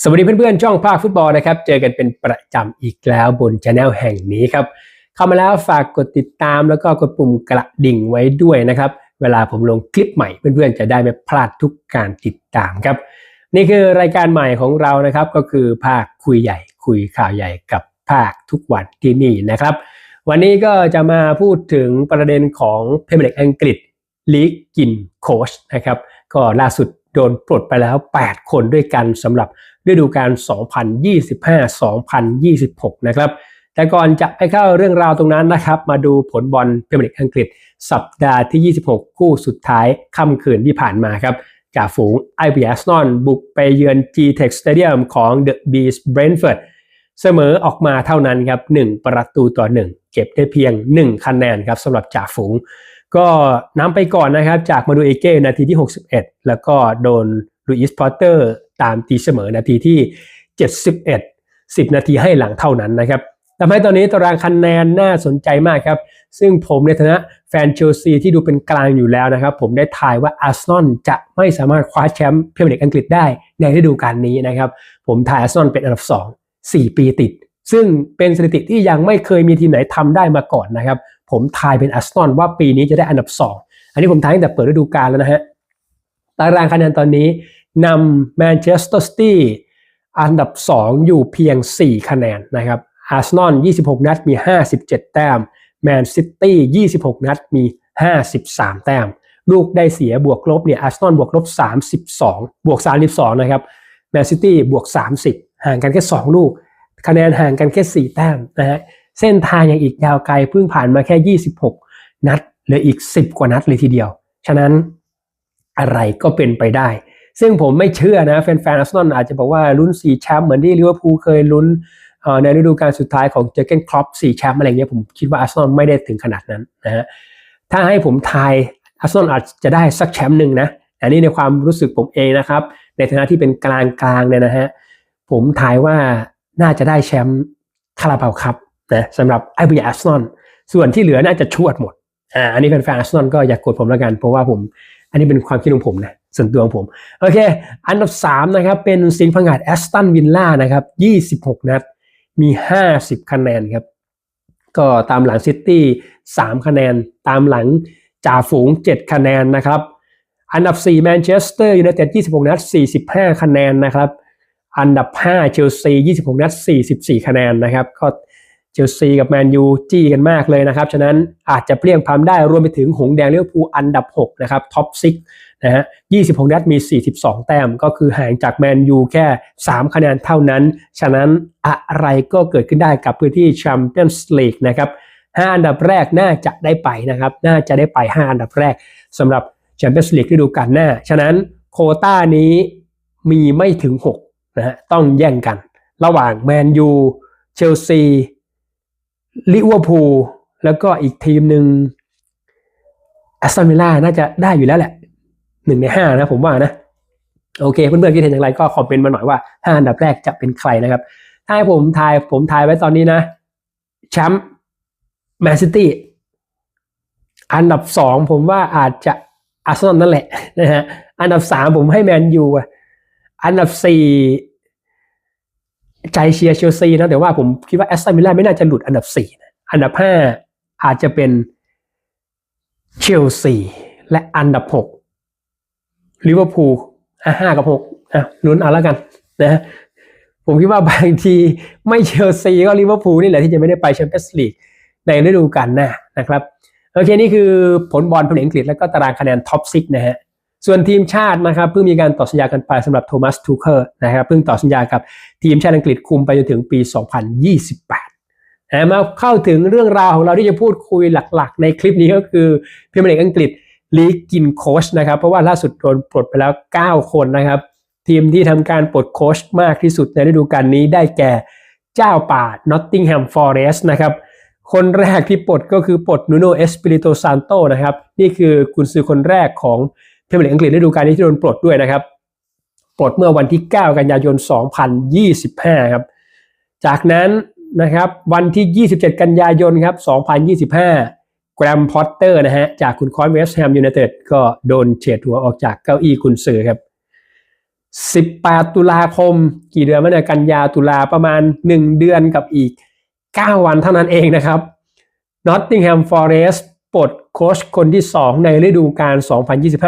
สวัสดีเพื่อนๆช่องภาคฟุตบอลนะครับ เจอกันเป็นประจำอีกแล้วบนช anel แห่งนี้ครับ เข้ามาแล้วฝากกดติดตามแล้วก็กดปุ่มกระดิ่งไว้ด้วยนะครับ เวลาผมลงคลิปใหม่เพื่อนๆจะได้ไม่พลาดทุกการติดตามครับ นี่คือรายการใหม่ของเรานะครับ ก็คือภาคคุยใหญ่ คุยข่าวใหญ่กับภาคทุกวันที่นี่นะครับ วันนี้ก็จะมาพูดถึงประเด็นของเพรเมียร์ลีกอังกฤษลีกกินโคชนะครับก็ล่าสุดโดนปลดไปแล้ว 8 คนด้วยกันสำหรับ ฤดูกาล 2025-2026 นะครับ แต่ก่อนจะไปเข้าเรื่องราวตรงนั้นนะครับ มาดูผลบอลพรีเมียร์ลีกอังกฤษ สัปดาห์ที่ 26 คู่สุดท้ายค่ำคืนที่ผ่านมาครับจากฝูงไอบีแอสนอนบุกไปเยือน G-Tech Stadium ของ The Bees Brentford เสมอออกมาเท่านั้นครับ 1 ประตูต่อ 1 เก็บได้เพียง 1 คะแนนครับสำหรับจ่าฝูง ก็นำไปก่อนนะครับจากมาดูเอเก้นาทีที่ 61 แล้วก็โดนลุยส์พอตเตอร์ ตามตีเสมอนาทีที่ 71 10 นาทีให้หลังเท่านั้นนะครับทำให้ตอนนี้ตารางคะแนนน่าสนใจมากครับ ซึ่งผมในฐานะแฟนเชลซีที่ดูเป็นกลางอยู่แล้วนะครับ ผมได้ทายว่าอาร์เซนอลจะไม่สามารถคว้าแชมป์พรีเมียร์ลีกอังกฤษได้ในฤดูกาลนี้นะครับ ผมทายอาร์เซนอลเป็นอันดับ 2 4 ปีติด ซึ่งเป็นสถิติที่ยังไม่เคยมีทีมไหนทำได้มาก่อนนะครับ ผมทายเป็นอาร์เซนอลว่าปีนี้จะได้อันดับ 2 อันนี้ผมทายตั้งแต่เปิดฤดูกาลแล้วนะฮะตารางคะแนนตอนนี้ นำแมนเชสเตอร์ซิตี้อันดับ 2 อยู่เพียง 4 คะแนนนะครับอาร์เซนอล26 นัดมี 57 แต้มแมนซิตี้26 นัดมี 53 แต้ม ลูกได้เสียบวกลบเนี่ยอาร์เซนอลบวกลบ 32 บวก 32 นะครับแมนซิตี้บวก 30 ห่างกันแค่ 2 ลูก คะแนนห่างกันแค่ 4 แต้มนะฮะเส้นทางยังอีกยาวไกลเพิ่งผ่านมาแค่ 26 นัดเหลืออีก 10 กว่านัดเลยทีเดียว ฉะนั้นอะไรก็เป็นไปได้ ซึ่งผมไม่เชื่อนะแฟนๆอาร์เซนอลอาจจะบอกว่าลุ้น4แชมป์เหมือนที่ลิเวอร์พูลเคยลุ้นในฤดูกาลสุดท้ายของเจอร์เกนครอป4แชมป์อะไรเงี้ยผมคิดว่าอาร์เซนอลไม่ได้ถึงขนาดนั้นนะฮะถ้าให้ผมทายอาร์เซนอลอาจจะได้สักแชมป์หนึ่งนะอันนี้ในความรู้สึกผมเองนะครับ ในฐานะที่เป็นกลางกลางเนี่ยนะฮะผมทายว่าน่าจะได้แชมป์คาราบาวครับนะสำหรับไอบีอาร์เซนอลส่วนที่เหลือน่าจะชวดหมดอ่าอันนี้แฟนๆอาร์เซนอลก็อย่ากกดผมแล้วกัน เพราะว่าผม อันนี้เป็นความคิดของผมนะส่วนตัวของผม โอเค อันดับ 3 นะครับ เป็นสิงห์พังงาดแอสตันวินล่านะครับ 26 นัด มี 50 คะแนนครับ ก็ตามหลังซิตี้ 3 คะแนน ตามหลังจ่าฝูง 7 คะแนนนะครับ อันดับ 4 แมนเชสเตอร์ยูไนเต็ด 26 นัด 45 คะแนนนะครับ อันดับ 5 เชลซี 26 นัด 44 คะแนนนะครับ ก็ เชลซีกับแมนยูจี้กันมากเลยนะครับ ฉะนั้นอาจจะเปลี่ยงพามได้รวมไปถึงหงแดงเลี้ยวภูอันดับ 6 นะครับท็อป6นะฮะ26 นัดมี 42 แต้ม ก็คือห่างจากแมนยูแค่ 3 คะแนนเท่านั้น ฉะนั้นอะไรก็เกิดขึ้นได้กับพื้นที่แชมเปี้ยนส์ลีกนะครับ5อันดับแรกน่าจะได้ไปนะครับ น่าจะได้ไป 5 อันดับแรกสำหรับแชมเปี้ยนส์ลีกฤดูกาลหน้า ฉะนั้นโคต้านี้มีไม่ถึง6นะฮะต้องแย่งกัน ระหว่างแมนยูเชลซี ลิเวอร์พูลแล้วก็อีกทีมหนึ่งแอสตันวิลล่าน่าจะได้อยู่แล้วแหละหนึ่งในห้านะผมว่านะ โอเค เพื่อนๆคิดเห็นอย่างไรก็คอมเมนต์มาหน่อยว่าห้าอันดับแรกจะเป็นใครนะครับ ถ้าให้ผมทายผมทายไว้ตอนนี้นะแชมป์แมนซิตี้อันดับสองผมว่าอาจจะอาร์เซนอลนั่นแหละนะฮะอันดับสามผมให้แมนยูอันดับสี่ ใจเชียร์เชลซีนะแต่ว่าผมคิดว่าแอสตันวิลล่าไม่น่าจะหลุดอันดับสี่อันดับห้าอาจจะเป็นเชลซีและอันดับหกลิเวอร์พูลห้ากับหกอะลุ้นเอาแล้วกันนะผมคิดว่าบางทีไม่เชลซีก็ลิเวอร์พูลนี่แหละที่จะไม่ได้ไปแชมเปี้ยนส์ลีกในฤดูกาลหน้านะครับ โอเค นี่คือผลบอลพรีเมียร์อังกฤษแล้วก็ตารางคะแนนท็อปซิกนะฮะ ส่วนทีมชาตินะครับเพิ่งมีการต่อสัญญากันไปสำหรับโทมัสทูเคอร์นะครับเพิ่งต่อสัญญากับทีมชาติอังกฤษคุมไปจนถึงปี 2028นะมาเข้าถึงเรื่องราวของเราที่จะพูดคุยหลักๆ ในคลิปนี้ก็คือพรีเมียร์ลีกอังกฤษลีกกินโค้ชนะครับ เพราะว่าล่าสุดโดนปลดไปแล้ว 9 คนนะครับ ทีมที่ทำการปลดโค้ชมากที่สุดในฤดูกาลนี้ได้แก่เจ้าป่านอตติงแฮมฟอเรสต์นะครับคนแรกที่ปลดก็คือปลดนูโนเอสปิริโตซานโตนะครับ นี่คือกุนซือคนแรกของ พรีเมียร์ลีกอังกฤษฤดูกาลนี้ที่โดนปลดด้วยนะครับปลดเมื่อวันที่ 9 กันยายน 2025 ครับ จากนั้นนะครับวันที่ 27 กันยายนครับ 2025 แกรมพอตเตอร์นะฮะจากคุณคอนเวสแฮมยูไนเต็ดก็โดนเฉดหัวออกจากเก้าอี้คุณซือครับ 18 ตุลาคม กี่เดือนมาเนี่ยกันยาตุลาประมาณ 1 เดือนกับอีก 9 วันเท่านั้นเองนะครับ Nottingham Forest ปลด โค้ชคนที่ 2 ในฤดูกาล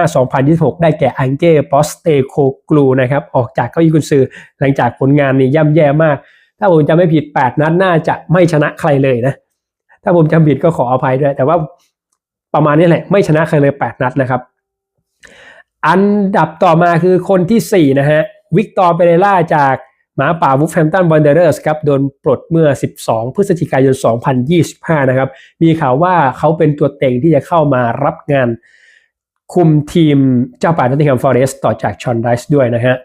2025-2026 ได้แก่อังเก้ปอสเตโคกลูนะครับ ออกจากเก้าอี้กุนซือ หลังจากผลงานนี้ย่ำแย่มาก ถ้าผมจำไม่ผิด 8 นัดน่าจะไม่ชนะใครเลยนะ ถ้าผมจำผิดก็ขออภัยด้วย แต่ว่าประมาณนี้แหละ ไม่ชนะใครเลย 8 นัดนะครับ อันดับต่อมาคือคนที่ 4 นะฮะ วิกตอร์เปเรล่าจาก หมาป่าวูฟแฮมตันบอนเดอร์สครับโดนปลดเมื่อ 12 พฤศจิกายน 2025 นะครับ มีข่าวว่าเขาเป็นตัวเต็งที่จะเข้ามารับงาน คุมทีมเจ้าป่านอตติแฮมฟอเรสต์ต่อจากชอนไดส์ด้วยนะฮะ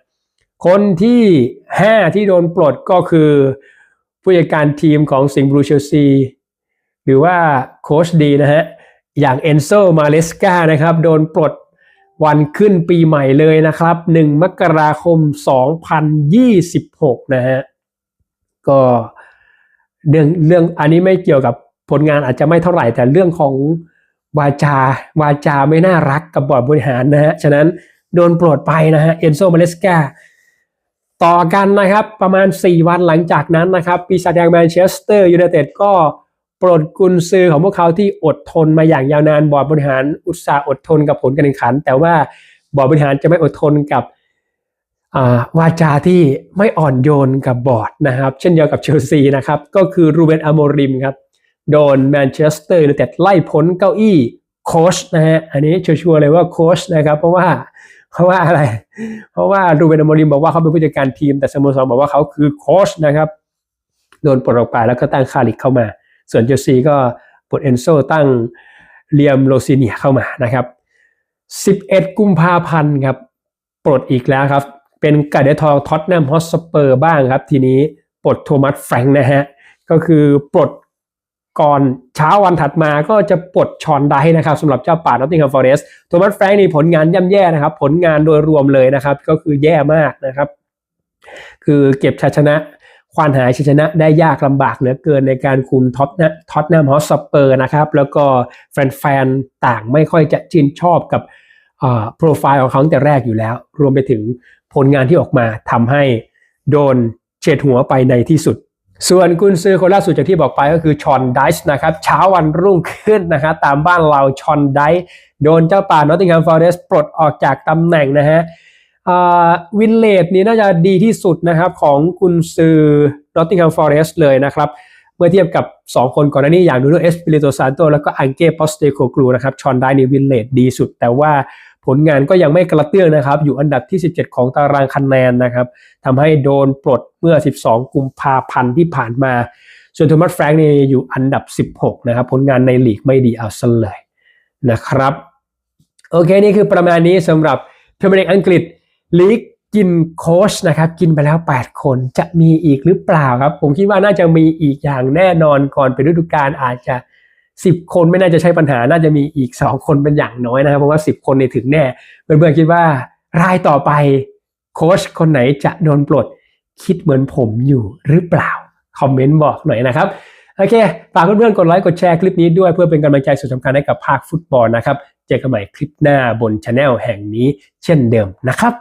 คนที่ 5 ที่โดนปลดก็คือ ผู้จัดการทีมของสิงห์บลูเชลซีหรือว่าโค้ชดีนะฮะอย่างเอนโซมาเลสกานะครับ โดนปลด วันขึ้นปีใหม่เลยนะครับ 1 มกราคม 2026 นะฮะ ก็เรื่องเรื่องอันนี้ไม่เกี่ยวกับผลงานอาจจะไม่เท่าไหร่ แต่เรื่องของวาจาวาจาไม่น่ารักกับบอร์ดบริหารนะฮะ ฉะนั้นโดนปลดไปนะฮะ เอนโซมาเลสกาต่อกันนะครับประมาณ 4 วันหลังจากนั้นนะครับ ปีศาจแดงแมนเชสเตอร์ยูไนเต็ดก็ ปลดกุนซือของพวกเขาที่อดทนมาอย่างยาวนานบอร์ดบริหารอุตสาห์อดทนกับผลการแข่งขัน แต่ว่าบอร์ดบริหารจะไม่อดทนกับวาจาที่ไม่อ่อนโยนกับบอร์ดนะครับ เช่นเดียวกับเชลซีนะครับ ก็คือรูเบนอโมริมครับ โดนแมนเชสเตอร์ยูไนเต็ดไล่พ้นเก้าอี้โค้ชนะฮะอันนี้ชัวร์เลยว่าโค้ชนะครับ เพราะว่าเพราะว่าอะไร เพราะว่ารูเบนอโมริมบอกว่าเขาเป็นผู้จัดการทีม แต่สโมสรบอกว่าเขาคือโค้ชนะครับ โดนปลดออกไปแล้วก็ตั้งคาริกเข้ามา ส่วนเจลซีก็ปลดเอนโซตั้งเลียมโรซิเนียเข้ามานะครับ 11 กุมภาพันธ์ครับปลดอีกแล้วครับ เป็นกาเดทองท็อตแนมฮอสเปอร์บ้างครับ ทีนี้ปลดโทมัสแฟรงค์นะฮะ ก็คือปลดก่อนเช้าวันถัดมาก็จะปลดชอนได้นะครับสำหรับเจ้าป่านอตติงแฮมฟอเรสต์โทมัสแฟรงค์นี่ผลงานย่ำแย่นะครับ ผลงานโดยรวมเลยนะครับ ก็คือแย่มากนะครับ คือเก็บชัยชนะ ควานหายชัยชนะได้ยากลำบากเหลือเกินในการคุมท็อตนะท็อตแนมฮอสสเปอร์นะครับ แล้วก็แฟนๆ ต่างไม่ค่อยจะชินชอบกับโปรไฟล์ของเขาตั้งแต่แรกอยู่แล้ว รวมไปถึงผลงานที่ออกมาทำให้โดนเฉดหัวไปในที่สุด ส่วนกุนซือคนล่าสุดจากที่บอกไปก็คือชอนไดส์นะครับ เช้าวันรุ่งขึ้นนะครับตามบ้านเราชอนไดส์โดนเจ้าป่านอตติงแฮมฟอเรสต์ปลดออกจากตำแหน่งนะฮะ วินเลดนี้น่าจะดีที่สุดนะครับของกุนซือนอตติงแฮมฟอเรสเลยนะครับเมื่อเทียบกับ 2 คนก่อนหน้านี้อย่างนูโนเอสปิริโตซานโตแล้วก็อังเก้ปอสเตโคกลูนะครับชอนไดนี่วินเลดดีสุด แต่ว่าผลงานก็ยังไม่กระเตื้องนะครับ อยู่อันดับที่ 17 ของตารางคะแนนนะครับทำให้โดนปลดเมื่อ 12 กุมภาพันธ์ที่ผ่านมา ส่วนโทมัสแฟรงค์นี่อยู่อันดับ 16 นะครับ ผลงานในลีกไม่ดีเอาซะเลยนะครับ โอเค นี่คือประมาณนี้สำหรับพรีเมียร์ลีกอังกฤษ ลีกกินโค้ชนะครับกินไปแล้ว 8 คนจะมีอีกหรือเปล่าครับ ผมคิดว่าน่าจะมีอีกอย่างแน่นอนก่อนเป็นฤดูกาลอาจจะ 10 คนไม่น่าจะใช่ปัญหาน่าจะมีอีก 2 คนเป็นอย่างน้อยนะครับเพราะว่า 10 คนในถึงแน่เพื่อนๆคิดว่ารายต่อไปโค้ชคนไหนจะโดนปลดคิดเหมือนผมอยู่หรือเปล่า คอมเมนต์บอกหน่อยนะครับ โอเคฝากเพื่อนๆกดไลค์กดแชร์คลิปนี้ด้วยเพื่อเป็นกำลังใจสุดสำคัญให้กับภาคฟุตบอลนะครับ เจอกันใหม่คลิปหน้าบนช anel แห่งนี้เช่นเดิมนะครับ